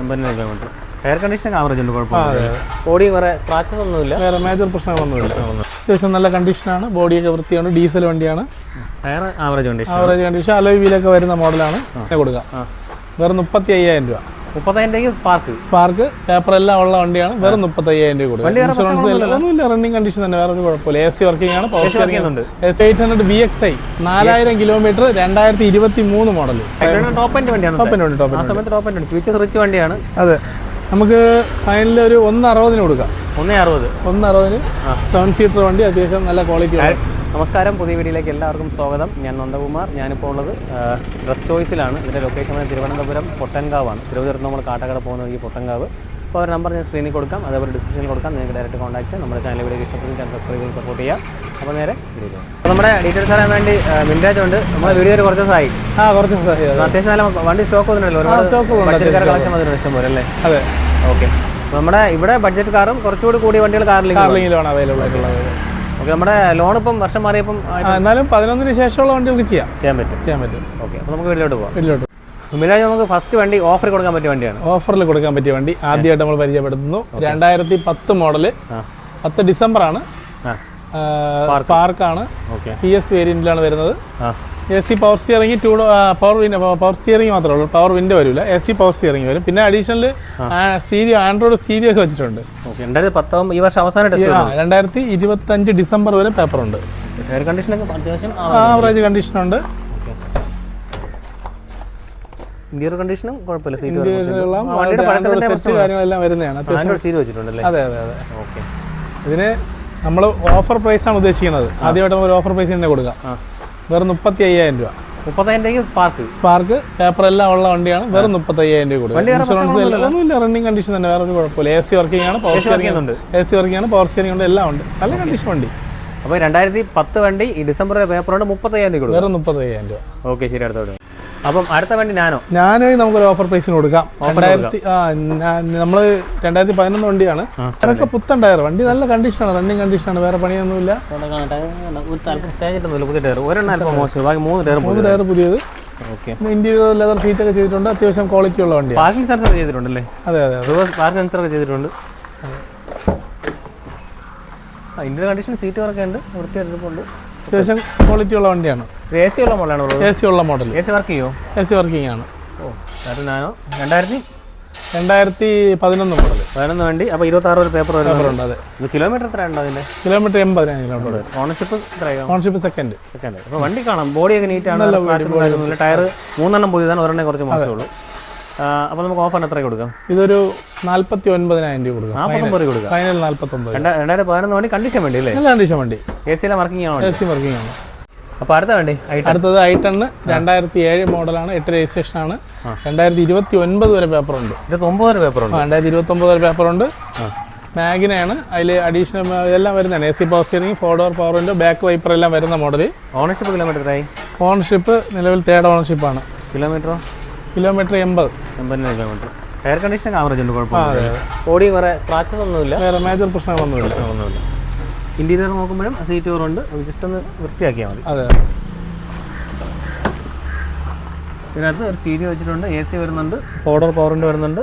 എൺപതിനായിരം kilometre air condition average ഉണ്ട് അതെ, കുഴപ്പമില്ല ബോഡി വേറെ സ്ക്രാച്ചസ് ഒന്നുമില്ല. വേറെ മേജർ പ്രശ്നങ്ങളൊന്നുമില്ല. അത്യാവശ്യം നല്ല കണ്ടീഷനാണ് ബോഡിയൊക്കെ വൃത്തിയാണ് ഡീസൽ വണ്ടിയാണ്. Tyre average condition average condition alloy വീലൊക്കെ വരുന്ന മോഡലാണ് ഇതിന് കൊടുക്കാം. വേറെ വെറും മുപ്പത്തി അയ്യായിരം രൂപ. മുപ്പത്തയ്യായിരം രൂപയ്ക്ക് സ്പാർക്ക് സ്പാർക്ക് പേപ്പർ എല്ലാം ഉള്ള വണ്ടിയാണ്. വെറും മുപ്പത്തി അയ്യായിരം രൂപ കൂടുതൽ ഇൻഷുറൻസ് ഒന്നുമില്ല. റണ്ണിങ് കണ്ടീഷൻ തന്നെ. വേറെ ഒരു കുഴപ്പമില്ല. എ സി വർക്കിംഗ് ആണ് പവർ സ്റ്റിയറിംഗ് ചെയ്യുന്നുണ്ട് S eight hundred B X I നാലായിരം കിലോമീറ്റർ രണ്ടായിരത്തി ഇരുപത്തി മൂന്ന് മോഡൽ ടോപ്പ് എൻഡ് വണ്ടിയാണ് ടോപ്പ് ടോപ്പ് ഫ്യൂച്ചർ റിച്ച് വണ്ടിയാണ്. അതെ. നമുക്ക് ഫൈനലിൽ ഒരു ഒന്ന് അറുപതിന് കൊടുക്കാം. ഒന്നേ അറുപത്. ഒന്ന് അറുപതിന് സെവൻ സീറ്റർ വണ്ടി അത്യാവശ്യം നല്ല ക്വാളിറ്റി നമസ്കാരം. പുതിയ വീഡിയോയിലേക്ക് എല്ലാവർക്കും സ്വാഗതം. ഞാൻ നന്ദകുമാർ. ഞാനിപ്പോൾ ഉള്ളത് ഡ്രസ് ചോയ്സിലാണ് ഇതിന്റെ ലൊക്കേഷൻ വന്നത് തിരുവനന്തപുരം പൊട്ടൻകാവാണ്. തിരുവനന്തപുരത്ത് നമ്മൾ കാട്ടക്കട പോകുന്ന ഈ പൊട്ടൻകാവ്. അപ്പോൾ ഒരു നമ്പർ ഞാൻ സ്ക്രീനിൽ കൊടുക്കാം. അതേപോലെ ഡിസ്ക്രിപ്ഷനിൽ കൊടുക്കാം. നിങ്ങൾക്ക് ഡയറക്റ്റ് കോൺടാക്ട് നമ്മുടെ ചാനൽ വീഡിയോ ഇഷ്ടപ്പെടുന്ന ചാനൽ സബ്സ്ക്രൈബ് ചെയ്ത് സപ്പോർട്ട് ചെയ്യാം. അപ്പോൾ നേരെ വീഡിയോ അപ്പോൾ നമ്മുടെ ഡീറ്റെയിൽസ് അറിയാൻ വേണ്ടി മിൻരാജ് ഉണ്ട്. നമ്മുടെ ഒരു കുറച്ച് ദിവസമായി. ആ കുറച്ച് ദിവസമായി, അതെ. അത്യാവശ്യം നല്ല വണ്ടി സ്റ്റോക്ക് വന്നിട്ടുണ്ടല്ലോ ഒരുപാട് സ്റ്റോക്ക് കളക്ഷൻ വന്നിട്ടുണ്ട് ഇഷ്ടം പോലെ അല്ലേ? അതെ. ഓക്കെ നമ്മുടെ ഇവിടെ ബഡ്ജറ്റ് കാറും കുറച്ചുകൂടി കൂടിയ വണ്ടികൾ കാറിലേക്ക് അവൈലബിൾ ആയിട്ടുള്ളത്. ഓക്കെ നമ്മുടെ ലോൺ ഇപ്പം വർഷം മാറിയപ്പം എന്നാലും പതിനൊന്നിന് ശേഷമുള്ള വണ്ടികൾക്ക് ചെയ്യാം. ചെയ്യാൻ പറ്റും. ചെയ്യാൻ പറ്റും. ഓക്കെ അപ്പോൾ നമുക്ക് വീട്ടിലോട്ട് പോകാം വീട്ടിലോട്ട്. മിലാജ് നമുക്ക് ഫസ്റ്റ് വണ്ടി ഓഫർ കൊടുക്കാൻ പറ്റിയ വണ്ടിയാണ്. ഓഫറിൽ കൊടുക്കാൻ പറ്റിയ വണ്ടി ആദ്യമായിട്ട് നമ്മൾ പരിചയപ്പെടുത്തുന്നു. രണ്ടായിരത്തി പത്ത് മോഡൽ. പത്ത് ഡിസംബർ ആണ്. സ്പാർക്കാണ് പി എസ് വേരിയന്റിലാണ് വരുന്നത്. A C power steering two power power steering മാത്രമേ ഉള്ളൂ. പവർ വിൻഡോ വരില്ല. എ സി പവർ സ്റ്റിയറിംഗ് വരും. പിന്നെ അഡീഷണൽ സ്റ്റീരിയോ ആൻഡ്രോയിഡ് സ്റ്റീരിയോ ഒക്കെ വെച്ചിട്ടുണ്ട്. രണ്ടായിരത്തി ഈ വർഷം അവസാന രണ്ടായിരത്തി ഇരുപത്തഞ്ച് ഡിസംബർ വരെ പേപ്പർ ഉണ്ട്. എയർ കണ്ടീഷനൊക്കെ അത്യാവശ്യം ആവറേജ് കണ്ടീഷൻ ഉണ്ട്. ഇന്റീരിയർ കണ്ടീഷനും കുഴപ്പമില്ല. സീറ്റ് സെറ്റ് കാര്യങ്ങളെല്ലാം വരുന്നതാണ്. അത്യാവശ്യം ആൻഡ്രോയിഡ് സീറ്റ് വെച്ചിട്ടുണ്ടല്ലേ അതെ അതെ അതെ. ഓക്കെ. ഇതിന് നമ്മൾ ഓഫർ പ്രൈസ് ആണ് ഉദ്ദേശിക്കുന്നത്. ആദ്യമായിട്ട് നമ്മൾ ഓഫർ പ്രൈസ് തന്നെ കൊടുക്കാം. വെറും മുപ്പത്തി അയ്യായിരം രൂപ. മുപ്പത്തയ്യായിരം സ്പാർക്ക് സ്പാർക്ക് പേപ്പർ എല്ലാം ഉള്ള വണ്ടിയാണ്. വെറും മുപ്പത്തി അയ്യായിരം രൂപ കൊടുക്കുക ഇൻഷുറൻസ് ഒന്നുമില്ല റണ്ണിങ് കണ്ടീഷൻ തന്നെ വേറെ ഒരു കുഴപ്പമില്ല. എ സി വർക്കിംഗ് ആണ് പവർ സ്റ്റിയറിംഗ് ഉണ്ട്. എ സി വർക്കിംഗ് ആണ് പവർ സ്റ്റിയറിംഗ് ഉണ്ട് എല്ലാം ഉണ്ട്. നല്ല കണ്ടീഷൻ വണ്ടി. അപ്പോൾ രണ്ടായിരത്തി പത്ത് വണ്ടി ഡിസംബർ പേപ്പർ കൊണ്ട് മുപ്പത്തയ്യായിരം രൂപ കൊടുക്കും. വെറും മുപ്പത്തി അയ്യായിരം രൂപ. ഓക്കെ ശരി അടുത്തോട്ട് അപ്പം അടുത്ത വണ്ടി നാനോ നാനോ നമുക്കൊരു ഓഫർ പ്രൈസിന് കൊടുക്കാം. രണ്ടായിരത്തി നമ്മൾ രണ്ടായിരത്തി പതിനൊന്ന് വണ്ടിയാണ്. അതൊക്കെ പുത്തൻ ടയർ വണ്ടി നല്ല കണ്ടീഷനാണ് റണ്ണിങ് കണ്ടീഷനാണ് വേറെ പണിയൊന്നുമില്ല. മൂന്ന് ടയർ പുതിയത്. ഇന്റീരിയർ ലെതർ സീറ്റ് ഒക്കെ ചെയ്തിട്ടുണ്ട്. അത്യാവശ്യം ക്വാളിറ്റി ഉള്ള വണ്ടി പാർക്കിംഗ് സെൻസർ ചെയ്തിട്ടുണ്ടല്ലേ? അതെ അതെ റിവേഴ്സ് പാർക്ക് സെൻസർ ഒക്കെ ചെയ്തിട്ടുണ്ട്. ഇന്റീരിയർ കണ്ടീഷൻ സീറ്റ് വർക്ക് ഉണ്ട്. വൃത്തിയായിട്ടുണ്ട് അത്യാവശ്യം ക്വാളിറ്റി ഉള്ള വണ്ടിയാണ്. എ സി ഉള്ള മോഡലാണ് എ സി ഉള്ള മോഡൽ എ സി വർക്ക് ചെയ്യോ? എ സി വർക്കിംഗ് ആണ്. ഓ രണ്ടായിരത്തി? രണ്ടായിരത്തി പതിനൊന്ന് മോഡൽ പതിനൊന്ന് വണ്ടി. അപ്പോൾ ഇരുപത്താറ് ഒരു പേപ്പർ ഉണ്ട് അതെ. കിലോമീറ്റർ എത്ര ഉണ്ടോ അതിന്റെ കിലോമീറ്റർ എൺപതിനായിരം kilometre ownership ownership second second അപ്പോൾ വണ്ടി കാണാം. നീറ്റ് ആണ്. ടയർ മൂന്നെണ്ണം പുതിയതാണ്. ഒരെണ്ണം കുറച്ച് മോശമേ ഉള്ളൂ. അപ്പോൾ നമുക്ക് ഓഫറിന് എത്ര കൊടുക്കാം? ഇതൊരു നാല്പത്തി ഒൻപതിനായിരം രൂപ കൊടുക്കാം. നാൽപ്പത്തൊമ്പത് രൂപ കൊടുക്കാം. ഫൈനൽ നാല്പത്തി ഒമ്പത് രണ്ടാ രണ്ടായിരത്തി പതിനൊന്ന് വണ്ടി കണ്ടീഷൻ വണ്ടി അല്ലേ? നല്ല കണ്ടീഷൻ വണ്ടി. എ സിയിലെ വർക്കിംഗ് ആണോ എ സി വർക്കിംഗ് ആണ്. അപ്പോൾ അടുത്ത വണ്ടി അടുത്തത് ഐ ടെണ്ണ് രണ്ടായിരത്തി ഏഴ് മോഡലാണ് എട്ട് രജിസ്ട്രേഷൻ ആണ്. രണ്ടായിരത്തി ഇരുപത്തി ഒൻപത് വരെ പേപ്പർ ഉണ്ട് ഇരുപത്തൊമ്പത് പേപ്പർ ഉണ്ട് രണ്ടായിരത്തി ഇരുപത്തി ഒമ്പത് വരെ പേപ്പർ ഉണ്ട് മാഗിനയാണ് അതിൽ അഡീഷണൽ എല്ലാം വരുന്നതാണ്. A C power steering four door power window back wiper എല്ലാം വരുന്ന മോഡൽ ഓണർഷിപ്പ് കിലോമീറ്റർ ആയി ഓണർഷിപ്പ് നിലവിൽ തേർഡ് ഓണർഷിപ്പാണ് കിലോമീറ്ററോ കിലോമീറ്റർ എൺപത്. എൺപതിനായിരം കിലോമീറ്റർ എയർ കണ്ടീഷൻ ആവറേജ് ഉണ്ട് കുഴപ്പമില്ല ബോഡി വേറെ സ്ക്രാച്ചസ് ഒന്നുമില്ല. വേറെ മേജർ പ്രശ്നങ്ങളൊന്നുമില്ല. ഒന്നുമില്ല ഇന്റീരിയർ നോക്കുമ്പോഴും സീറ്റ് കുറവുണ്ട് ജസ്റ്റ് ഒന്ന് വൃത്തിയാക്കിയാൽ മതി. അതെ ഇതിനകത്ത് ഒരു സ്റ്റീരിയോ വെച്ചിട്ടുണ്ട്. എ സി വരുന്നുണ്ട്. ഫോർഡോർ പവറിന്റെ വരുന്നുണ്ട്.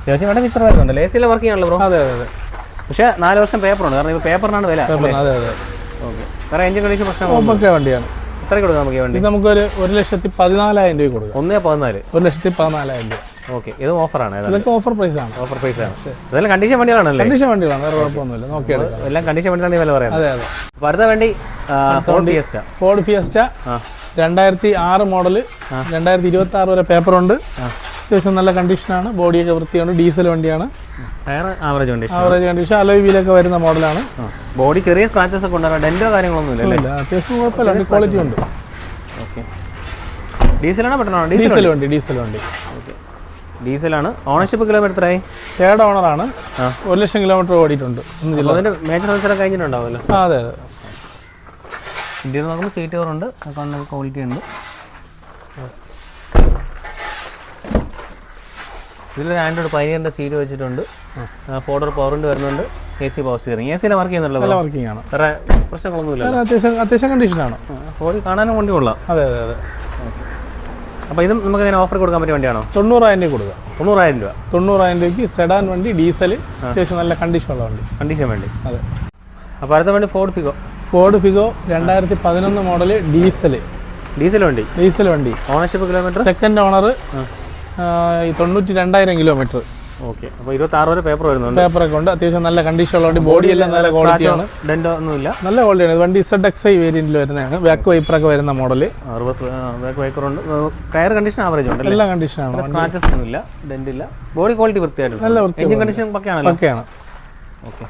അത്യാവശ്യം വേണ്ട ഫീച്ചർ വരുന്നുണ്ട്. എ സിയിലെ വർക്ക് ചെയ്യാണല്ലോ ബ്രോ അതെ അതെ അതെ. പക്ഷേ നാല് വർഷം പേപ്പറുണ്ട് കാരണം ഇപ്പോൾ പേപ്പറിനാണ് വില അതെ അതെ. ഓക്കെ വേറെ എഞ്ചിൻ കണ്ടീഷൻ ഓപ്പൊക്കെ വണ്ടിയാണ്. എത്ര കൊടുക്കാം നമുക്ക് ഈ വണ്ടി. നമുക്കൊരു ഒരു ലക്ഷത്തി പതിനാലായിരം രൂപ കൊടുക്കാം. ഒന്നേ പതിനാല്. ഒരു ലക്ഷത്തി പതിനാലായിരം രൂപ. ഓക്കെ ഇത് ഓഫറാണ് ഇതൊക്കെ ഓഫർ പ്രൈസ് ആണ്. ഓഫർ പ്രൈസ് ആണ്. ഇതെല്ലാം കണ്ടീഷൻ വണ്ടികളാണല്ലേ? കണ്ടീഷൻ വണ്ടികളാണ് വേറെ കുഴപ്പമൊന്നുമില്ല. നോക്കിയെടുക്കാം എല്ലാം കണ്ടീഷൻ വണ്ടികളാണ് വില പറയാം അതെ അതെ. അപ്പോൾ അടുത്ത വണ്ടി ഫോർഡ് ഫിയസ്റ്റ ഫോർഡ് ഫിയസ്റ്റ രണ്ടായിരത്തി ആറ് മോഡൽ രണ്ടായിരത്തി ഇരുപത്തി ആറ് വരെ പേപ്പർ ഉണ്ട്. അത്യാവശ്യം നല്ല കണ്ടീഷനാണ് ബോഡിയൊക്കെ വൃത്തിയാണ് ഡീസൽ വണ്ടിയാണ്. Tyre average condition average condition alloy വീലൊക്കെ വരുന്ന മോഡലാണ് ബോഡി ചെറിയ സ്ക്രാച്ചസ് ഒക്കെ ഉണ്ടാകും. ഡെന്റോ കാര്യങ്ങളൊന്നും ഇല്ല അത്യാവശ്യം കുഴപ്പമില്ല. ക്വാളിറ്റി ഉണ്ട്. ഓക്കെ. ഡീസലാണോ പെട്ടെന്നാണോ ഡീസൽ വണ്ടി? ഡീസൽ വണ്ടി. ഡീസലാണ്. ഓണർഷിപ്പ് കിലോമീറ്റർ ആയി തേർഡ് ഓണറാണ് ആണ്. ഒരു ലക്ഷം കിലോമീറ്റർ ഓടിയിട്ടുണ്ട്. അതിന്റെ മേജർ മത്സരം കഴിഞ്ഞിട്ടുണ്ടാവുമല്ലോ? അതെ അതെ. ഇന്ത്യയിൽ നോക്കുമ്പോൾ സീറ്റ് കവറുണ്ട് കണ്ണ് ക്വാളിറ്റി ഉണ്ട്. ഇതിലൊരു ആൻഡ്രോയിഡ് പൈനിയറിന്റെ സീറ്റ് വെച്ചിട്ടുണ്ട്. ഫോർഡർ പവറിന്റെ വരുന്നുണ്ട്. A C power steering A സിയിലെ വർക്ക് ചെയ്യുന്നുള്ളൂ നല്ല വർക്കിംഗ് ആണ്. വേറെ പ്രശ്നങ്ങളൊന്നുമില്ല അത്യാവശ്യം അത്യാവശ്യം കണ്ടീഷനാണ് കാണാനും വണ്ടി കൊള്ളാം. അതെ അതെ അതെ. അപ്പോൾ ഇതും നമുക്ക് ഇതിന് ഓഫർ കൊടുക്കാൻ പറ്റിയ വണ്ടിയാണോ? തൊണ്ണൂറായിരം രൂപ കൊടുക്കുക തൊണ്ണൂറായിരം രൂപ. തൊണ്ണൂറായിരം രൂപയ്ക്ക് സെഡാൻ വണ്ടി ഡീസൽ അത്യാവശ്യം നല്ല കണ്ടീഷൻ ഉള്ള വണ്ടി. കണ്ടീഷൻ വേണ്ടി. അതെ. അപ്പോൾ അടുത്ത വണ്ടി ഫോർഡ് ഫിഗോ ഫോർഡ് ഫിഗോ രണ്ടായിരത്തി പതിനൊന്ന് മോഡൽ ഡീസൽ ഡീസൽ വണ്ടി. ഡീസൽ വണ്ടി ഓണർഷിപ്പ് കിലോമീറ്റർ സെക്കൻഡ് ഓണർ തൊണ്ണൂറ്റി രണ്ടായിരം കിലോമീറ്റർ ഓക്കെ. അപ്പോൾ ഇരുപത്താറ് വരെ പേപ്പർ വരുന്നുണ്ട്. പേപ്പറൊക്കെ ഉണ്ട്. അത്യാവശ്യം നല്ല കണ്ടീഷൻ ഉള്ളതുകൊണ്ട് ബോഡി എല്ലാം നല്ല ക്വാളിറ്റിയാണ് ഡെൻഡോ ഒന്നുമില്ല. നല്ല ക്വാളിറ്റിയാണ് വണ്ടി ഇസഡ് എക്സ് ഐ വേരിയന്റിൽ വരുന്നതാണ്. ബാക്ക് വൈപ്പറൊക്കെ വരുന്ന മോഡൽ ബാക്ക് ഉണ്ട്. ടയർ കണ്ടീഷൻ ആവറേജ് ഉണ്ട് എല്ലാ കണ്ടീഷനാണ് സ്ക്രാച്ചസ് ഒന്നുമില്ല ഡെൻഡില്ല ബോഡി ക്വാളിറ്റി വൃത്തിയായിട്ടുണ്ട്. നല്ല എഞ്ചിൻ കണ്ടീഷൻ പക്കയാണല്ലോ ഒക്കെയാണ്. ഓക്കെ.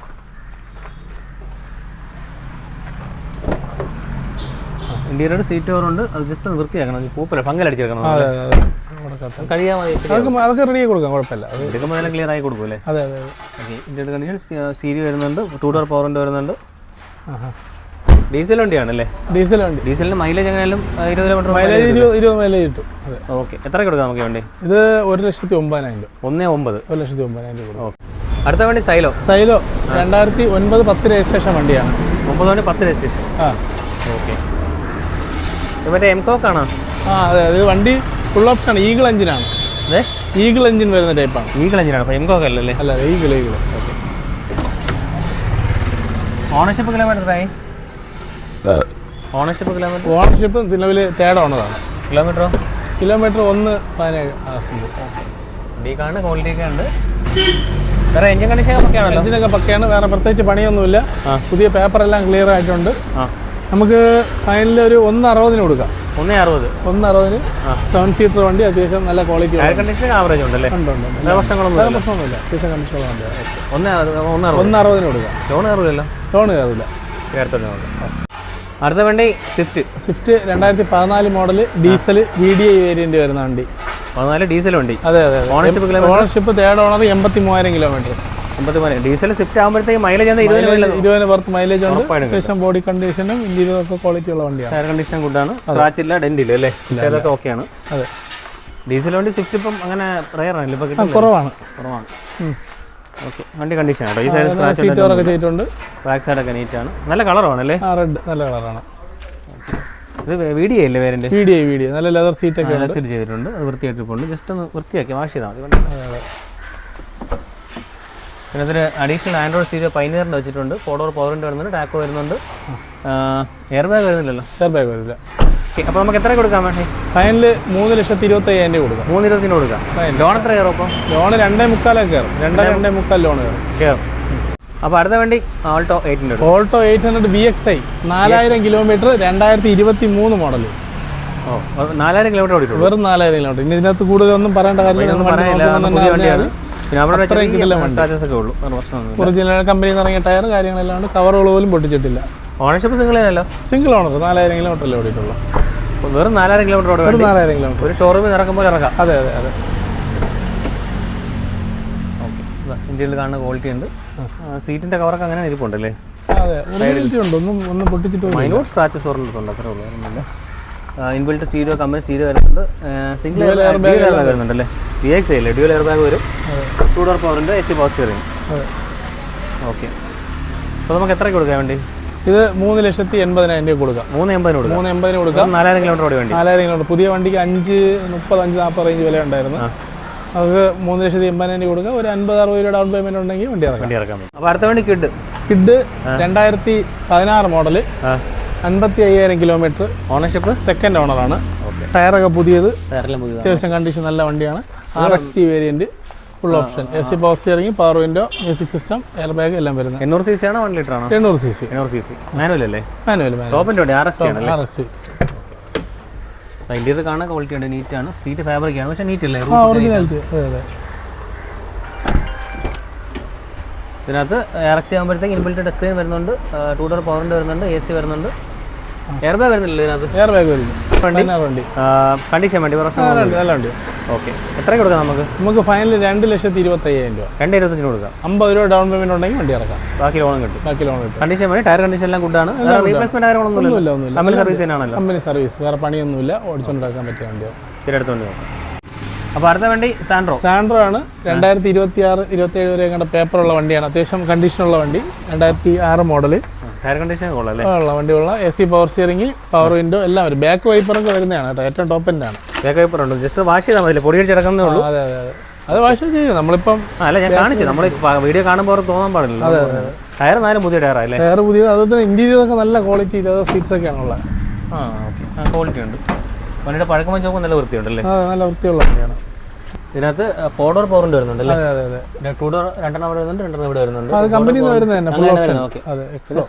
ഇന്ത്യയുടെ സീറ്റ് ഓവർ ഉണ്ട് അത് ജസ്റ്റ് ഒന്ന് വൃത്തിയാക്കണം. പൂപ്പല ഫംഗൽ അടിച്ചെടുക്കണം അതൊക്കെ റെഡി ആയി കൊടുക്കാം കുഴപ്പമില്ല. എടുക്കുമ്പോൾ എല്ലാം ക്ലിയർ ആയി കൊടുക്കും അല്ലേ? അതെ അതെ ഇന്ത്യയുടെ കണ്ടീഷൻ സ്റ്റീരിയോ വരുന്നുണ്ട് ടൂ ഡോർ പവറിന്റെ വരുന്നുണ്ട്. ഡീസൽ വണ്ടിയാണ് അല്ലേ? ഡീസൽ വണ്ടി. ഡീസലിന് മൈലേജ് എങ്ങനെയാലും ആ, ഇരുപത് കിലോമീറ്റർ മൈലേജ് ഇരുപത് മൈലേജ് കിട്ടും ഓക്കെ എത്ര കൊടുക്കാം നമുക്ക് വണ്ടി? ഇത് ഒരു ലക്ഷത്തി ഒമ്പതിനായിരം രൂപ. ഒന്നേ ഒമ്പത്. ഒരു ലക്ഷത്തി ഒമ്പതിനായിരം രൂപ ഓക്കെ അടുത്ത വണ്ടി സൈലോ. സൈലോ രണ്ടായിരത്തി ഒൻപത് പത്ത് രജിസ്ട്രേഷൻ വണ്ടിയാണ്. ഒമ്പത് വണ്ടി പത്ത് രജിസ്ട്രേഷൻ. ആ. ഓക്കെ മറ്റേ എം കോക്കാണോ ആ അതെ ഇത് വണ്ടി ഫുൾ ഓപ്ഷനാണ് ഈഗിൾ എഞ്ചിനാണ് അതെ ഈഗിൾ എഞ്ചിൻ വരുന്ന ടൈപ്പാണ് ഈഗിൾ എഞ്ചിനാണ് അപ്പോൾ എം കോക്ക് അല്ലല്ലേ അല്ല? Eagle eagle okay ownership kilometre ആയി? ഓണർഷിപ്പ് കിലോമീറ്റർ ഓണർഷിപ്പ് നിലവിൽ തേർഡ് ഓണറാണ് കിലോമീറ്ററോ കിലോമീറ്റർ ഒന്ന് പതിനേഴ്. കാണുന്ന ക്വാളിറ്റി ഒക്കെ ഉണ്ട്. വേറെ എഞ്ചിൻ കണ്ടീഷൻ ഒക്കെ ആണല്ലോ എഞ്ചിനൊക്കെ പക്കയാണ്. വേറെ പ്രത്യേകിച്ച് പണിയൊന്നുമില്ല. പുതിയ പുതിയ പേപ്പറെല്ലാം ക്ലിയർ ആയിട്ടുണ്ട്. ആ. നമുക്ക് ഫൈനലിൽ ഒരു ഒന്ന് അറുപതിന് കൊടുക്കാം. ഒന്നേ അറുപത്. ഒന്ന് അറുപതിന് സെവൻ സീറ്റർ വണ്ടി അത്യാവശ്യം നല്ല ക്വാളിറ്റി എയർ കണ്ടീഷൻ ആവറേജ് ഉണ്ടല്ലേ? ഉണ്ട് ഉണ്ട് ഉണ്ട്. വേറെ പ്രശ്നങ്ങളൊന്നും വേറെ പ്രശ്നമൊന്നുമില്ല. അത്യാവശ്യം കണ്ടീഷനുള്ള വണ്ടിയാണ് ഒന്നേ അറു- ഒന്ന് അറുപത്. ഒന്ന് അറുപതിന് കൊടുക്കാം. ലോൺ കയറില്ലല്ലോ ലോൺ കയറില്ല അടുത്ത വണ്ടി സ്വിഫ്റ്റ് സ്വിഫ്റ്റ് രണ്ടായിരത്തി പതിനാല് model diesel V D I variant വരുന്ന വണ്ടി. പതിനാല് ഡീസൽ വണ്ടി. അതെ അതെ ഓണർഷിപ്പ് ഓണർഷിപ്പ് തേർഡ് ഓണർ എൺപത്തി മൂവായിരം കിലോമീറ്റർ അമ്പത്തി മണി ഡീസൽ സ്വിഫ്റ്റ് ആകുമ്പോഴത്തേക്ക് മൈലേജ് ഇരുപതിന് പുറത്ത് മൈലേജ് ഉണ്ട്. അത്യാവശ്യം ബോഡി കണ്ടീഷനും ഇന്ത്യയിലും ഒക്കെ ക്വാളിറ്റി ഉള്ള വണ്ടിയാണ്. ടയർ കണ്ടീഷൻ ഗുഡാണ് സ്ക്രാച്ച് ഇല്ല ഡെന്റ് ഇല്ല അല്ലേ? അതൊക്കെ ഓക്കെയാണ് അതെ. ഡീസൽ വണ്ടി സ്വിഫ്റ്റ് ഇപ്പം അങ്ങനെ റയർ ആണല്ലോ ഇപ്പൊ കുറവാണ്. കുറവാണ്. ഓക്കെ വണ്ടി കണ്ടീഷൻ കേട്ടോ. ഈ സൈഡ് സ്ക്രാച്ച് സീറ്റ് കവറൊക്കെ ചെയ്തിട്ടുണ്ട്. ബാക്ക് സൈഡ് ഒക്കെ നീറ്റ് ആണ്. നല്ല കളറാണ് അല്ലേ റെഡ് നല്ല കളറാണ് ഇത് വീഡിയോ അല്ലേ വേറെ വീഡിയോ വീഡിയോ നല്ല ലെതർ സീറ്റൊക്കെ ഉണ്ട്. സെറ്റ് ചെയ്തിട്ടുണ്ട്. അത് വൃത്തിയായിട്ടുണ്ട് ജസ്റ്റ് ഒന്ന് വൃത്തിയാക്കി വാഷ് ചെയ്താൽ മതി ഇതിൽ അഡീഷണൽ ആൻഡ്രോയിഡ് സ്റ്റീരിയോ പൈനിയറിന്റെ വെച്ചിട്ടുണ്ട്. ഫോർ ഡോർ പവറിന്റെ വരുന്നുണ്ട്. ടാക്കോ വരുന്നുണ്ട്. എയർ ബാഗ് വരുന്നില്ലല്ലോ? എയർ ബാഗ് വരില്ല അപ്പോൾ നമുക്ക് എത്ര കൊടുക്കാൻ വേണ്ടി? ഫൈനൽ മൂന്ന് ലക്ഷത്തി ഇരുപത്തയ്യായിരം രൂപ കൊടുക്കാം. മൂന്ന് ഇരുപത്തിന് കൊടുക്കാം. ലോൺ എത്ര കയറും അപ്പം? ലോൺ രണ്ടേ മുക്കാലൊക്കെ കയറും. രണ്ടര രണ്ടേ മുക്കാൽ ലോൺ കയറും. കയറും. അപ്പോൾ അടുത്ത വണ്ടി Alto eight hundred Alto eight hundred B X I നാലായിരം കിലോമീറ്റർ രണ്ടായിരത്തി ഇരുപത്തി മൂന്ന് മോഡൽ ഓ നാലായിരം കിലോമീറ്റർ ഓടിയിട്ടുള്ളൂ. വെറും നാലായിരം കിലോമീറ്റർ ഇനി ഇതിനകത്ത് കൂടുതലൊന്നും പറയേണ്ട കാര്യമില്ല. വേറെ ഒറിജിനൽ കമ്പനിയിൽ നിന്ന് ഇറങ്ങിയ ടയർ കാര്യങ്ങളെല്ലാം ഉണ്ട്. കവറുകൾ പോലും പൊട്ടിച്ചിട്ടില്ല. ഓണർഷിപ്പ് സിംഗിൾ ആണല്ലോ സിംഗിൾ ഓണർ നാലായിരം കിലോമീറ്റർ ഓടിയിട്ടുള്ളൂ. വെറും നാലായിരം കിലോമീറ്റർ വണ്ടി. നാലായിരം കിലോമീറ്റർ ഒരു ഷോറൂമിൽ ഇറക്കുമ്പോൾ ഇറക്കാം അതെ അതെ അതെ. ഓക്കെ ഇന്ത്യയിൽ കാണുന്ന ക്വാളിറ്റി ഉണ്ട്. സീറ്റിന്റെ കവറൊക്കെ അങ്ങനെ ഇരിപ്പുണ്ടല്ലേ? അതെ ഉണ്ട്. ഒന്നും ഒന്നും പൊട്ടിച്ചിട്ട് മൈനോട്ട് സ്ക്രാച്ചസ് ഓർമ്മട്ടുണ്ട് അത്രേ ഉള്ളൂ. ഇൻബിൽറ്റ് സ്റ്റീരിയോ കമ്പനി സ്റ്റീരിയോ വരുന്നുണ്ട്. സിംഗിൾ എയർ ബാഗ് വരുന്നുണ്ട്. അല്ലേ? വി എക്സ് അല്ലേ ഡ്യൂൽ എയർ ബാഗ് വരും ടൂ ഡോർ പവറിന്റെ എച്ച് പവർ സ്റ്റിയറിംഗ് ഓക്കെ അപ്പോൾ നമുക്ക് എത്ര കൊടുക്കാൻ വേണ്ടി? ഇത് മൂന്ന് ലക്ഷത്തി എൺപതിനായിരം രൂപ കൊടുക്കാം. മൂന്ന് എൺപതിന് കൊടുക്കാം. മൂന്ന് എൺപതിന് കൊടുക്കാം. നാലായിരം കിലോമീറ്റർ ഓടി വേണ്ടി. നാലായിരം കിലോമീറ്റർ പുതിയ വണ്ടിക്ക് അഞ്ച് മുപ്പത് അഞ്ച് നാൽപ്പത് റേഞ്ച് വില ഉണ്ടായിരുന്നു. നമുക്ക് മൂന്ന് ലക്ഷത്തി എൺപതിനായിരം രൂപ കൊടുക്കാം. ഒരു അൻപത് അറുപത് രൂപ ഡൗൺ പേയ്മെന്റ് ഉണ്ടെങ്കിൽ വണ്ടി ഇറക്കാം. വണ്ടി ഇറക്കാം അപ്പോൾ അടുത്ത വണ്ടി കിഡ്. കിഡ് രണ്ടായിരത്തി പതിനാറ് മോഡൽ ആ. അൻപത്തി അയ്യായിരം കിലോമീറ്റർ ഓണർഷിപ്പ് സെക്കൻഡ് ഓണറാണ് ടയറൊക്കെ പുതിയത്. അത്യാവശ്യം കണ്ടീഷൻ നല്ല വണ്ടിയാണ്. R X T variant full option A C power steering power window music system air bag എല്ലാം വരുന്നത്. എണ്ണൂറ് സി സി ആണോ വൺ ലിറ്റർ ആണോ? എണ്ണൂറ് സി സി എണ്ണൂറ് സി സി മാനുവൽ അല്ലേ? Manual manual R S R S ഇന്ത്യയിൽ കാണാൻ ക്വാളിറ്റി ഉണ്ട് നീറ്റ് ആണ്. സീറ്റ് ഫാബ്രിക് ആണ് പക്ഷേ നീറ്റ് അല്ലേ? ഇതിനകത്ത് ഒറിജിനാലിറ്റി അതെ അതെ. ഇതിനകത്ത് ഇറക്റ്റ് ആകുമ്പോഴത്തേക്ക് ഇൻബിൽറ്റ് ഡെസ്ക്രീൻ സ്ക്രീൻ വരുന്നുണ്ട് ടൂ ഡോർ പവറിന്റെ വരുന്നുണ്ട് എ സി വരുന്നുണ്ട്. എയർ ബാഗ് വരുന്നില്ല ഇതിനകത്ത്? എയർ ബാഗ് വരുന്നു വണ്ടി? വണ്ടി. കണ്ടീഷൻ വണ്ടി നല്ല വണ്ടി. ഓക്കെ എത്ര കൊടുക്കാം നമുക്ക്? നമുക്ക് ഫൈനൽ രണ്ട് ലക്ഷത്തി ഇരുപത്തി അയ്യായിരം രൂപ. രണ്ട് ഇരുപത്തഞ്ചിന് കൊടുക്കാം. അമ്പത് രൂപ ഡൗൺ പേയ്മെന്റ് ഉണ്ടെങ്കിൽ വണ്ടി ഇറക്കാം. ബാക്കി ലോൺ കിട്ടും. ബാക്കി ലോൺ കിട്ടും. കണ്ടീഷൻ ടയർ കണ്ടീഷൻ എല്ലാം ഗുഡാണ് റീപ്ലേസ്മെന്റ് കാര്യങ്ങളൊന്നും ഒന്നുമില്ല കമ്പനി സർവീസ് തന്നെയാണല്ലോ. കമ്പനി സർവീസ് വേറെ പണിയൊന്നുമില്ല. പറ്റിയ ശരി നോക്കാം. അപ്പോൾ അടുത്ത വണ്ടി സാൻഡ്രോ സാൻഡ്രോ ആണ്. രണ്ടായിരത്തി ഇരുപത്തി ആറ് ഇരുപത്തി ഏഴ് വരെ കണ്ട പേപ്പറുള്ള വണ്ടിയാണ്. അത്യാവശ്യം കണ്ടീഷനുള്ള വണ്ടി. രണ്ടായിരത്തി ആറ് മോഡൽ ടയർ കണ്ടീഷൻ കൊള്ളാം അല്ലേ ഉള്ള വണ്ടിയുള്ള A C power steering power window എല്ലാം വരും ബാക്ക് വൈപ്പറൊക്കെ വരുന്നതാണ് കേട്ടോ ഏറ്റവും ടോപ്പ് എന്റെ ആണ്. ബാക്ക് വൈപ്പർ ഉണ്ട്. ജസ്റ്റ് വാഷ് ചെയ്താൽ മതി പൊടി അടിച്ചിടക്കുന്നേ ഉള്ളൂ. അതെ അതെ അതെ. അത് വാഷ് ചെയ്യും. നമ്മളിപ്പം അല്ല ഞാൻ കാണിച്ചു. നമ്മൾ വീഡിയോ കാണുമ്പോൾ തോന്നാൻ പാടില്ല ടയർ നാലും പുതിയ ടയർ അല്ലേ ടയർ പുതിയത്. അതുപോലെ ഇന്റീരിയർ ഒക്കെ നല്ല ക്വാളിറ്റി ഇല്ലാത്ത സീറ്റ്സ് ഒക്കെ ഉള്ളത്. ആ ഓക്കെ ആ ക്വാളിറ്റി ഉണ്ട്. വണ്ടിയുടെ പഴക്കം വെച്ച് നോക്കുമ്പോൾ നല്ല വൃത്തിയുണ്ടല്ലേ? അതെ നല്ല വൃത്തിയുള്ള വണ്ടിയാണ്. ഇതിനകത്ത് ഫോർ ഡോർ പോറിന്റെ വരുന്നുണ്ട് അല്ലേ? അതെ അതെ അതെ. ടൂ ഡോർ രണ്ടെണ്ണം അവിടെ വരുന്നുണ്ട് രണ്ടെണ്ണം ഇവിടെ വരുന്നുണ്ട്. അത് വരുന്നത് തന്നെ ഫുൾ ഓപ്ഷൻ എക്സോ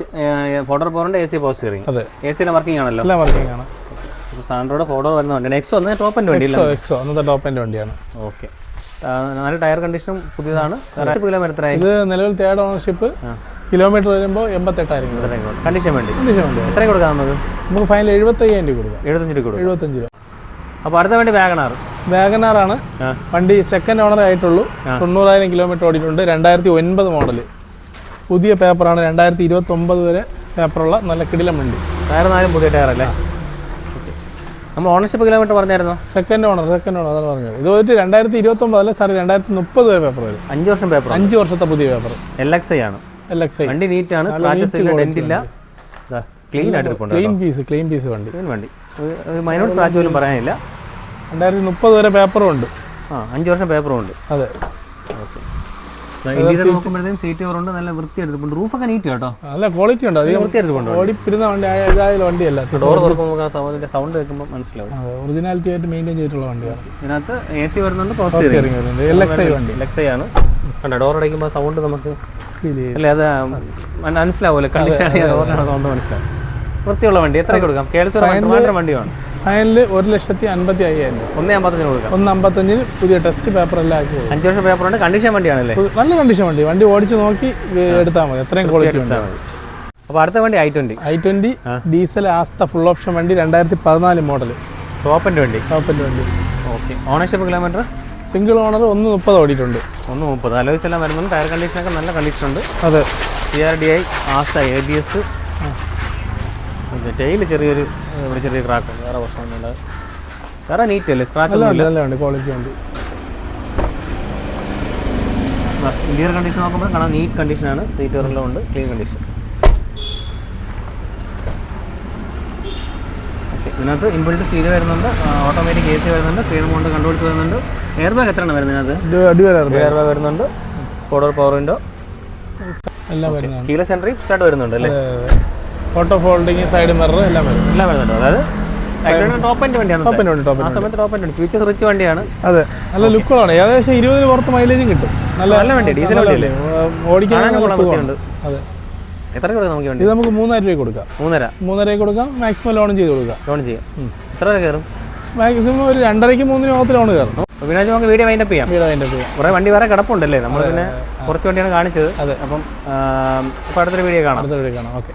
ഫോർ ഡോർ പോറിന്റെ എ സി പവർ സ്റ്റിയറിംഗ് അതെ. എ സിയിലെ വർക്കിംഗ് ആണല്ലോ. എല്ലാം വർക്കിംഗ് ആണ്. സാൻഡ്രോയുടെ ഫോർ ഡോർ വരുന്ന വണ്ടിയാണ്. എക്സോ അന്നേ ടോപ്പ് എന്റെ വണ്ടിയില്ല? എക്സോ അന്നത്തെ ടോപ്പ് എന്റെ വണ്ടിയാണ്. ഓക്കെ നാല് ടയർ കണ്ടീഷനും പുതിയതാണ്. കിലോമീറ്റർ ഇത് നിലവിൽ തേർഡ് ഓണർഷിപ്പ് കിലോമീറ്റർ വരുമ്പോൾ എൺപത്തെട്ടായിരം കണ്ടീഷൻ വേണ്ടി. കണ്ടീഷൻ വേണ്ടി എത്രയും കൊടുക്കാം നമുക്ക്? നമുക്ക് ഫൈനൽ എഴുപത്തയ്യായിരം രൂപ കൊടുക്കാം. എഴുപത്തഞ്ച് രൂപ എഴുപത്തഞ്ച് രൂപ. അപ്പോൾ അടുത്ത വേണ്ടി വാഗണാർ വാഗനാറാണ്. വണ്ടി സെക്കൻഡ് ഓണർ ആയിട്ടുള്ളൂ. തൊണ്ണൂറായിരം കിലോമീറ്റർ ഓടിയിട്ടുണ്ട്. രണ്ടായിരത്തി ഒൻപത് മോഡൽ പുതിയ പേപ്പറാണ് രണ്ടായിരത്തി ഇരുപത്തി ഒമ്പത് വരെ പേപ്പറുള്ള നല്ല കിടിലം വണ്ടി. ടയർ നാലും പുതിയ ടയർ അല്ലേ? നമ്മൾ ഓണർഷിപ്പ് കിലോമീറ്റർ പറഞ്ഞായിരുന്നോ? സെക്കൻഡ് ഓണർ സെക്കൻഡ് ഓണർ അതാണ് പറഞ്ഞത്. ഇത് പോയിട്ട് രണ്ടായിരത്തി ഇരുപത്തി ഒമ്പത് ഇരുപത്തൊമ്പതല്ല സാറി രണ്ടായിരത്തി മുപ്പത് വരെ പേപ്പർ വരും. അഞ്ച് വർഷം പേപ്പർ അഞ്ച് വർഷത്തെ പുതിയ പേപ്പർ എൽ എക്സ് ഐ ആണ്. എൽ എക്സ് ഐ വണ്ടി നീറ്റ് ആണ്. സ്ക്രാച്ചസ് ഇല്ല ഡെന്റ് ഇല്ല ക്ലീൻ ആയിട്ട് ക്ലീൻ പീസ് ക്ലീൻ പീസ് വണ്ടി. ക്ലീൻ വണ്ടി. ഒരു- ഒരു മൈനോർ സ്ക്രാച്ച് പോലും പറയാനില്ല. രണ്ടായിരത്തി മുപ്പത് വരെ പേപ്പറും ഉണ്ട്. ആ അഞ്ച് വർഷം പേപ്പറും ഉണ്ട്. അതെ. ഓക്കെ. ഇന്റീരിയർ നോക്കുമ്പോഴത്തേക്കും സീറ്റ് കവറുണ്ട് നല്ല വൃത്തിയെടുത്തിട്ടുണ്ട് റൂഫൊക്കെ നീറ്റ് കേട്ടോ നല്ല ക്വാളിറ്റി ഉണ്ട്. അധികം വൃത്തിയെടുത്തിട്ടുണ്ട് ഓടിപ്പിരുന്ന വണ്ടി ആ- ഇതായാലും വണ്ടിയല്ല. ഡോർ തുറക്കുമ്പോൾ ആ സൗണ്ടിന്റെ സൗണ്ട് കേൾക്കുമ്പോൾ മനസ്സിലാവും. അതെ ഒറിജിനാലിറ്റി ആയിട്ട് മെയിന്റെയിൻ ചെയ്തിട്ടുള്ള വണ്ടിയാണ്. ഇതിനകത്ത് എ സി വരുന്നുണ്ട് പവർ സ്റ്റിയറിംഗ് സ്റ്റിയറിംഗ് വരുന്നുണ്ട്. എൽ എക്സ് ഐ വണ്ടി. എൽ എക്സ് ഐ ആണ്. കണ്ടോ ഡോർ അടയ്ക്കുമ്പോൾ സൗണ്ട് നമുക്ക് അല്ലേ അത് മനസ്സിലാവുമല്ലോ കണ്ടീഷൻ സൗണ്ട് മനസ്സിലാവും. വൃത്തിയുള്ള വണ്ടി എത്ര കൊടുക്കാം? കേൾസ് മാത്രം വണ്ടിയാണ്? ഫൈനലിൽ ഒരു ലക്ഷത്തി അൻപത്തി അയ്യായിരം രൂപ. ഒന്നേ അമ്പത്തഞ്ചിന് കൊടുക്കാം. ഒന്ന് അമ്പത്തഞ്ചിന് പുതിയ ടെസ്റ്റ് പേപ്പർ എല്ലാം ആക്കി കൊടുക്കും. അഞ്ച് വർഷം പേപ്പർ ഉണ്ട്. കണ്ടീഷൻ വണ്ടിയാണല്ലേ? നല്ല കണ്ടീഷൻ വണ്ടി. വണ്ടി ഓടിച്ച് നോക്കി എടുത്താൽ മതി. എത്രയും ക്വാളിറ്റി ഉണ്ട് അപ്പോൾ അടുത്ത വണ്ടി I twenty I twenty diesel Aastha full option വണ്ടി രണ്ടായിരത്തി പതിനാല് മോഡൽ ടോപ്പിന്റെ വണ്ടി. ടോപ്പിന്റെ വണ്ടി. Okay ownership kilometre single owner ഒന്ന് മുപ്പത് ഓടിയിട്ടുണ്ട്. ഒന്ന് മുപ്പത്. അലോയ്സ് എല്ലാം വരുന്നുണ്ട്. ടയർ കണ്ടീഷൻ ഒക്കെ നല്ല കണ്ടീഷൻ ഉണ്ട്. അതെ. C R D I Aastha A B S tail ചെറിയൊരു ഇവിടെ ചെറിയ ക്രാക്ക് ഉണ്ട് വേറെ പ്രശ്നമൊന്നുമില്ല. വേറെ നീറ്റ് അല്ലേ? സ്ക്രാച്ച് നല്ല ഒന്നും വണ്ടി നല്ല വണ്ടി ക്വാളിറ്റി ഉണ്ട്. ഇന്റീരിയർ കണ്ടീഷൻ നോക്കുമ്പോൾ കാണാൻ നീറ്റ് കണ്ടീഷനാണ് സീറ്റ് എല്ലാം ഉണ്ട് ക്ലീൻ കണ്ടീഷൻ ഇതിനകത്ത് ഇൻബിൾട്ട് സ്റ്റീൽ വരുന്നുണ്ട് ഓട്ടോമാറ്റിക് എ സി വരുന്നുണ്ട് സ്ക്രീൻ കൊണ്ട് കണ്ടുപിടിച്ച് വരുന്നുണ്ട്. എയർ ബാഗ് എത്രയാണ് വരുന്നത് ഇതിനകത്ത്? എയർ ബാഗ് വരുന്നുണ്ട് ഫോർഡോർ പവർ വിൻഡോ എല്ലാം കീല സെൻട്രി സ്റ്റാർട്ട് വരുന്നുണ്ട് അല്ലേ? ഫോട്ടോ ഫോൾഡിങ് സൈഡ് മിറർ എല്ലാം വരും എല്ലാം വരുന്നുണ്ട്. അതായത് ടോപ്പ് എൻഡ് വണ്ടിയാണ് ടോപ്പിന്റെ വണ്ടി ആ സമയത്ത് ടോപ്പ് എൻഡ് ഫീച്ചേഴ്സ് റിച്ച് വണ്ടിയാണ്. അതെ. നല്ല ലുക്കുകളാണ് ഏകദേശം ഇരുപതിന് പുറത്ത് മൈലേജും കിട്ടും. നല്ല നല്ല വണ്ടി ഡീസൽ വണ്ടിയല്ലേ? ഓടിക്കാൻ അതെ. എത്ര നമുക്ക് വണ്ടി? ഇത് നമുക്ക് മൂന്നായിരം രൂപ കൊടുക്കാം. മൂന്നര. കൊടുക്കാം. മാക്സിമം ലോൺ ചെയ്ത് കൊടുക്കാം. ലോൺ ചെയ്യാം. എത്ര കയറും? മാക്സിമം ഒരു രണ്ടരയ്ക്ക് മൂന്നിന് മുഖത്ത് ലോൺ കയറും. അപ്പോൾ പിന്നെ നമുക്ക് വീഡിയോ വൈൻഡപ്പ് ചെയ്യാം. വീഡിയോ അതിന്റെ ചെയ്യാം. കുറേ വണ്ടി വേറെ കിടപ്പുണ്ടല്ലേ? നമ്മൾ പിന്നെ കുറച്ച് വണ്ടിയാണ് കാണിച്ചത്. അതെ. അപ്പം അപ്പോൾ അടുത്തൊരു വീഡിയോ കാണാം. അടുത്ത വീഡിയോ കാണാം. ഓക്കെ